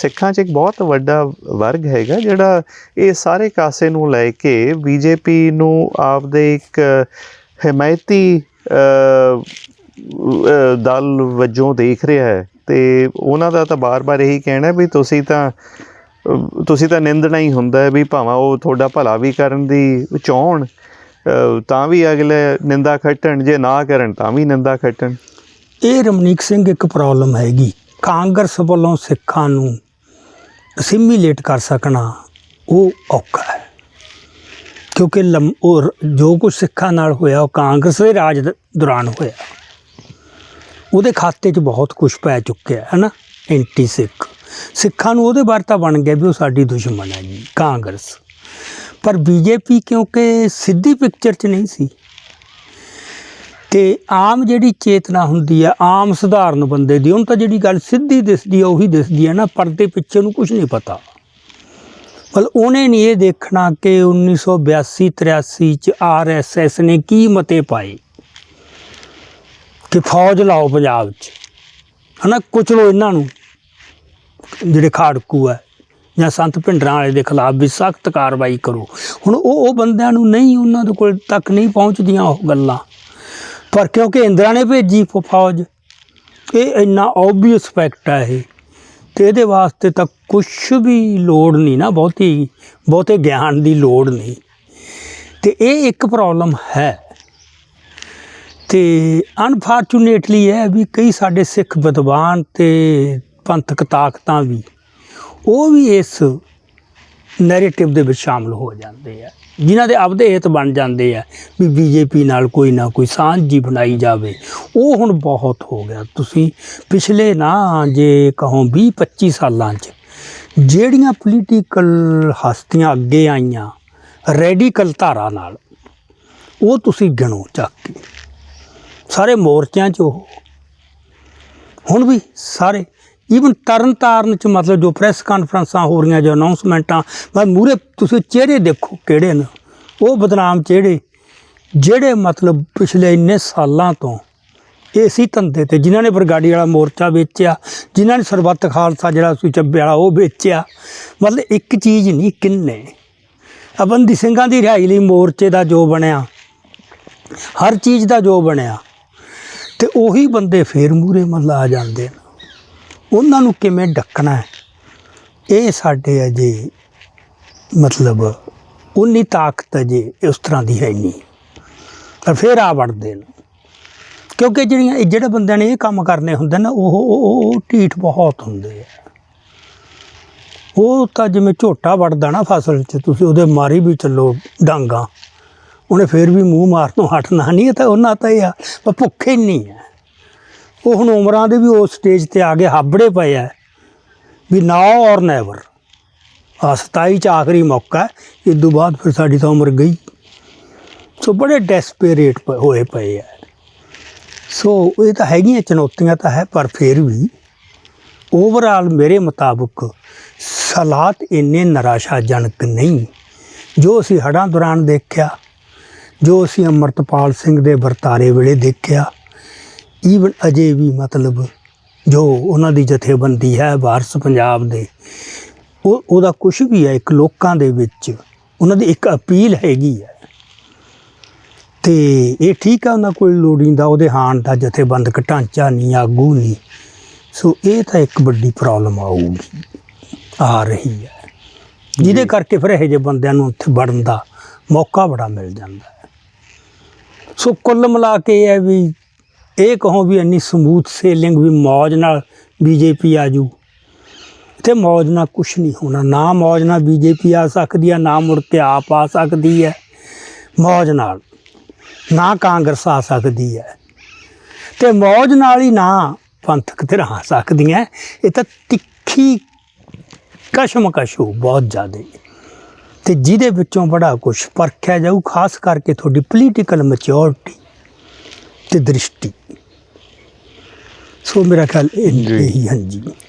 ਸਿੱਖਾਂ 'ਚ ਇੱਕ ਬਹੁਤ ਵੱਡਾ ਵਰਗ ਹੈਗਾ ਜਿਹੜਾ ਇਹ ਸਾਰੇ ਕਾਸੇ ਨੂੰ ਲੈ ਕੇ ਬੀਜੇਪੀ ਨੂੰ ਆਪਦੇ ਇੱਕ ਹਮਾਇਤੀ ਦਲ ਵਜੋਂ ਦੇਖ ਰਿਹਾ ਹੈ। ਤੇ ਉਹਨਾਂ ਦਾ ਤਾਂ ਬਾਰ-ਬਾਰ ਇਹੀ ਕਹਿਣਾ ਵੀ ਤੁਸੀਂ ਤਾਂ ਤੁਸੀਂ ਤਾਂ ਨਿੰਦਣਾ ਹੀ ਹੁੰਦਾ ਹੈ ਵੀ ਭਾਵੇਂ ਉਹ ਤੁਹਾਡਾ ਭਲਾ ਵੀ ਕਰਨ ਦੀ ਚਾਹਣ ਤਾਂ ਵੀ ਅਗਲੇ ਨਿੰਦਾ ਖੱਟਣ, ਜੇ ਨਾ ਕਰਨ ਤਾਂ ਵੀ ਨਿੰਦਾ ਖੱਟਣ। ਇਹ ਰਮਨੀਕ ਸਿੰਘ ਇੱਕ ਪ੍ਰੋਬਲਮ ਹੈਗੀ। ਕਾਂਗਰਸ ਵੱਲੋਂ ਸਿੱਖਾਂ ਨੂੰ ਅਸਿਮੀਲੇਟ ਕਰ ਸਕਣਾ, ਉਹ ਔਖਾ ਹੈ। ਕਿਉਂਕਿ ਲੰਮ- ਉਹ ਜੋ ਕੁਝ ਸਿੱਖਾਂ ਨਾਲ ਹੋਇਆ, ਉਹ ਕਾਂਗਰਸ ਦੇ ਰਾਜ ਦੌਰਾਨ ਹੋਇਆ। ਉਹਦੇ ਖਾਤੇ 'ਚ ਬਹੁਤ ਕੁਝ ਪੈ ਚੁੱਕਿਆ, ਹੈ ਨਾ? ਐਂਟੀ ਸਿੱਖ। ਸਿੱਖਾਂ ਨੂੰ ਉਹਦੇ ਬਾਰੇ ਤਾਂ ਬਣ ਗਿਆ ਵੀ ਉਹ ਸਾਡੀ ਦੁਸ਼ਮਣ ਹੈ ਜੀ, ਕਾਂਗਰਸ। ਪਰ ਬੀਜੇਪੀ ਕਿਉਂਕਿ ਸਿੱਧੀ ਪਿਕਚਰ 'ਚ ਨਹੀਂ ਸੀ ਤੇ ਆਮ ਜਿਹੜੀ ਚੇਤਨਾ ਹੁੰਦੀ ਆ, ਆਮ ਸਧਾਰਨ ਬੰਦੇ ਦੀ, ਉਹਨੂੰ ਤਾਂ ਜਿਹੜੀ ਗੱਲ ਸਿੱਧੀ ਦਿਸਦੀ ਆ, ਉਹੀ ਦਿਸਦੀ ਆ ਨਾ, ਪਰਦੇ ਪਿੱਛੇ ਨੂੰ ਕੁਝ ਨਹੀਂ ਪਤਾ। ਮਤਲਬ ਉਹਨੇ ਨਹੀਂ ਇਹ ਦੇਖਣਾ ਕਿ 1982 83 ਚ ਆਰਐਸਐਸ ਨੇ ਕੀ ਮਤੇ ਪਾਏ ਕਿ ਫੌਜ ਲਾਓ ਪੰਜਾਬ 'ਚ। ਹਨਾ ਕੁਚਲੋ ਇਹਨਾਂ ਨੂੰ, ਜਿਹੜੇ ਖਾੜਕੂ ਹੈ ਜਾਂ ਸੰਤ ਭਿੰਡਰਾਂ ਵਾਲੇ ਦੇ ਖਿਲਾਫ ਵੀ ਸਖਤ ਕਾਰਵਾਈ ਕਰੋ। ਹੁਣ ਉਹ ਉਹ ਬੰਦਿਆਂ ਨੂੰ ਨਹੀਂ, ਉਹਨਾਂ ਦੇ ਕੋਲ ਤੱਕ ਨਹੀਂ ਪਹੁੰਚਦੀਆਂ ਉਹ ਗੱਲਾਂ। ਪਰ ਕਿਉਂਕਿ ਇੰਦਰਾ ਨੇ ਭੇਜੀ ਫੌਜ, ਇਹ ਇੰਨਾ ਓਬਵੀਅਸ ਫੈਕਟ ਹੈ ਇਹ, ਤੇ ਇਹਦੇ ਵਾਸਤੇ ਤਾਂ ਕੁਝ ਵੀ ਲੋੜ ਨਹੀਂ ਨਾ, ਬਹੁਤੀ, ਬਹੁਤੇ ਗਿਆਨ ਦੀ ਲੋੜ ਨਹੀਂ। ਤੇ ਇਹ ਇੱਕ ਪ੍ਰੋਬਲਮ ਹੈ। ਤੇ ਅਨਫੋਰਚੂਨੇਟਲੀ ਇਹ ਹੈ ਵੀ ਕਈ ਸਾਡੇ ਸਿੱਖ ਵਿਦਵਾਨ ਤੇ ਪੰਥਕ ਤਾਕਤਾਂ ਵੀ, ਉਹ ਵੀ ਇਸ ਨੈਰੇਟਿਵ ਦੇ ਵਿੱਚ ਸ਼ਾਮਲ ਹੋ ਜਾਂਦੇ ਆ। ਜਿਨ੍ਹਾਂ ਦੇ ਆਪਦੇ ਹਿੱਤ ਬਣ ਜਾਂਦੇ ਆ ਵੀ ਬੀਜੇਪੀ ਨਾਲ ਕੋਈ ਨਾ ਕੋਈ ਸਾਂਝੀ ਬਣਾਈ ਜਾਵੇ। ਉਹ ਹੁਣ ਬਹੁਤ ਹੋ ਗਿਆ। ਤੁਸੀਂ ਪਿਛਲੇ ਨਾ ਜੇ ਕਹੋ 20 25 ਸਾਲਾਂ 'ਚ ਜਿਹੜੀਆਂ ਪੋਲੀਟੀਕਲ ਹਸਤੀਆਂ ਅੱਗੇ ਆਈਆਂ ਰੈਡੀਕਲ ਧਾਰਾ ਨਾਲ, ਉਹ ਤੁਸੀਂ ਗਿਣੋ ਚੱਕ ਕੇ। ਸਾਰੇ ਮੋਰਚਿਆਂ 'ਚ ਉਹ। ਹੁਣ ਵੀ ਸਾਰੇ ਈਵਨ ਤਰਨ ਤਾਰਨ ਚ ਮਤਲਬ ਜੋ ਪ੍ਰੈਸ ਕਾਨਫਰੰਸਾਂ ਹੋ ਰਹੀਆਂ, ਜੋ ਅਨਾਉਂਸਮੈਂਟਾਂ ਮੈਂ ਮੂਰੇ ਤੁਸੀਂ ਚਿਹਰੇ ਦੇਖੋ ਕਿਹੜੇ ਨੇ। ਉਹ ਬਦਨਾਮ ਚਿਹਰੇ, ਜਿਹੜੇ ਮਤਲਬ ਪਿਛਲੇ ਇੰਨੇ ਸਾਲਾਂ ਤੋਂ ਇਸੀ ਧੰਦੇ ਤੇ, ਜਿਨ੍ਹਾਂ ਨੇ ਬਰਗਾੜੀ ਵਾਲਾ ਮੋਰਚਾ ਵੇਚਿਆ, ਜਿਨ੍ਹਾਂ ਨੇ ਸਰਬੱਤ ਖਾਲਸਾ ਜਿਹੜਾ ਸੀ ਚੱਬੇ ਵਾਲਾ ਉਹ ਵੇਚਿਆ, ਮਤਲਬ ਇੱਕ ਚੀਜ਼ ਨਹੀਂ, ਕਿੰਨੇ। ਅਬੰਦੀ ਸਿੰਘਾਂ ਦੀ ਰਿਹਾਈ ਲਈ ਮੋਰਚੇ ਦਾ ਜੋ ਬਣਿਆ, ਹਰ ਚੀਜ਼ ਦਾ ਜੋ ਬਣਿਆ, ਤੇ ਉਹੀ ਬੰਦੇ ਫੇਰ ਮੂਰੇ ਮੱਲਾ ਆ ਜਾਂਦੇ ਨੇ। ਉਹਨਾਂ ਨੂੰ ਕਿਵੇਂ ਡੱਕਣਾ ਹੈ? ਇਹ ਸਾਡੇ ਅਜੇ ਮਤਲਬ ਉਨੀ ਤਾਕਤ ਅਜੇ ਇਸ ਤਰ੍ਹਾਂ ਦੀ ਹੈ ਨਹੀਂ। ਪਰ ਫਿਰ ਆ ਵੜਦੇ ਨੇ। ਕਿਉਂਕਿ ਜਿਹੜੀਆਂ ਜਿਹੜੇ ਬੰਦਿਆਂ ਨੇ ਇਹ ਕੰਮ ਕਰਨੇ ਹੁੰਦੇ ਨਾ, ਉਹ ਉਹ- ਢੀਠ ਬਹੁਤ ਹੁੰਦੇ ਆ। ਉਹ ਤਾਂ ਜਿਵੇਂ ਝੋਟਾ ਵੜਦਾ ਨਾ ਫਸਲ 'ਚ, ਤੁਸੀਂ ਉਹਦੇ ਮਾਰੀ ਵੀ ਚੱਲੋ ਡਾਂਗਾ। ਉਹਨੇ ਫੇਰ ਵੀ ਮੂੰਹ ਮਾਰ ਤੋਂ ਹਟਣਾ ਨਹੀਂ ਤਾਂ ਉਹਨਾਂ ਤਾਂ ਇਹ ਆ, ਪਰ ਭੁੱਖੇ ਨਹੀਂ ਹੈ ਉਹ ਹੁਣ ਉਮਰਾਂ ਦੇ ਵੀ ਉਸ ਸਟੇਜ ਤੇ ਆ ਕੇ ਹਾਬੜੇ ਪਏ ਆ ਵੀ ਨਾਓ ਔਰ ਨੈਵਰ ਆ 27 ਚ ਆਖਰੀ ਮੌਕਾ ਹੈ, ਇਸ ਤੋਂ ਬਾਅਦ ਫਿਰ ਸਾਡੀ ਤਾਂ ਉਮਰ ਗਈ। ਸੋ ਬੜੇ ਡੈਸਪੇਰੇਟ ਹੋਏ ਪਏ ਆ। ਸੋ ਇਹ ਤਾਂ ਹੈਗੀਆਂ ਚੁਣੌਤੀਆਂ ਤਾਂ ਹੈ, ਪਰ ਫਿਰ ਵੀ ਓਵਰਆਲ ਮੇਰੇ ਮੁਤਾਬਕ ਹਾਲਾਤ ਇੰਨੇ ਨਿਰਾਸ਼ਾਜਨਕ ਨਹੀਂ। ਜੋ ਅਸੀਂ ਹੜ੍ਹਾਂ ਦੌਰਾਨ ਦੇਖਿਆ, ਜੋ ਅਸੀਂ ਅੰਮ੍ਰਿਤਪਾਲ ਸਿੰਘ ਦੇ ਵਰਤਾਰੇ ਵੇਲੇ ਦੇਖਿਆ ਈਵਨ ਅਜੇ ਵੀ ਮਤਲਬ ਜੋ ਉਹਨਾਂ ਦੀ ਜਥੇਬੰਦੀ ਹੈ ਵਾਰਸ ਪੰਜਾਬ ਦੇ ਉਹ ਉਹਦਾ ਕੁਝ ਵੀ ਹੈ ਇੱਕ ਲੋਕਾਂ ਦੇ ਵਿੱਚ ਉਹਨਾਂ ਦੀ ਇੱਕ ਅਪੀਲ ਹੈਗੀ ਹੈ। ਤੇ ਇਹ ਠੀਕ ਹੈ ਉਹਨਾਂ ਕੋਲ ਲੋੜੀਂਦਾ ਉਹਦੇ ਹਾਣ ਦਾ ਜਥੇਬੰਦਕ ਢਾਂਚਾ ਨਹੀਂ ਆਗੂ ਨਹੀਂ। ਸੋ ਇਹ ਤਾਂ ਇੱਕ ਵੱਡੀ ਪ੍ਰੋਬਲਮ ਆਊਗੀ ਆ ਰਹੀ ਹੈ। ਜਿਹਦੇ ਕਰਕੇ ਫਿਰ ਇਹੋ ਜਿਹੇ ਬੰਦਿਆਂ ਨੂੰ ਉੱਥੇ ਵੜਨ ਦਾ ਮੌਕਾ ਬੜਾ ਮਿਲ ਜਾਂਦਾ ਹੈ। ਸੋ ਕੁੱਲ ਮਿਲਾ ਕੇ ਇਹ ਹੈ ਵੀ ਇਹ ਕਹੋ ਵੀ ਇੰਨੀ ਸਮੂਥ ਸੇਲਿੰਗ ਵੀ ਮੌਜ ਨਾਲ ਬੀਜੇਪੀ ਆਜੂ ਤੇ ਮੌਜ ਨਾਲ ਕੁਝ ਨਹੀਂ ਹੋਣਾ। ਨਾ ਮੌਜ ਨਾਲ ਬੀਜੇਪੀ ਆ ਸਕਦੀ ਹੈ, ਨਾ ਮੁੜ ਕੇ ਆਪ ਆ ਸਕਦੀ ਹੈ। ਮੌਜ ਨਾਲ ਨਾ ਕਾਂਗਰਸ ਆ ਸਕਦੀ ਹੈ। ਤੇ ਮੌਜ ਨਾਲ ਹੀ ਨਾ ਪੰਥਕ ਧਿਰਾਂ ਆ ਸਕਦੀਆਂ। ਇਹ ਤਾਂ ਤਿੱਖੀ ਕਸ਼ਮਕਸ਼ ਹੋ ਬਹੁਤ ਜ਼ਿਆਦਾ। ਤੇ ਜਿਹਦੇ ਵਿੱਚੋਂ ਬੜਾ ਕੁਝ ਪਰਖਿਆ ਜਾਊ, ਖਾਸ ਕਰਕੇ ਤੁਹਾਡੀ ਪੋਲੀਟੀਕਲ ਮੈਚਿਓਰਿਟੀ ਤੇ ਦ੍ਰਿਸ਼ਟੀ ਸੋ ਮੇਰਾ ਖਿਆਲ ਇਹ। ਇਹੀ ਹਾਂਜੀ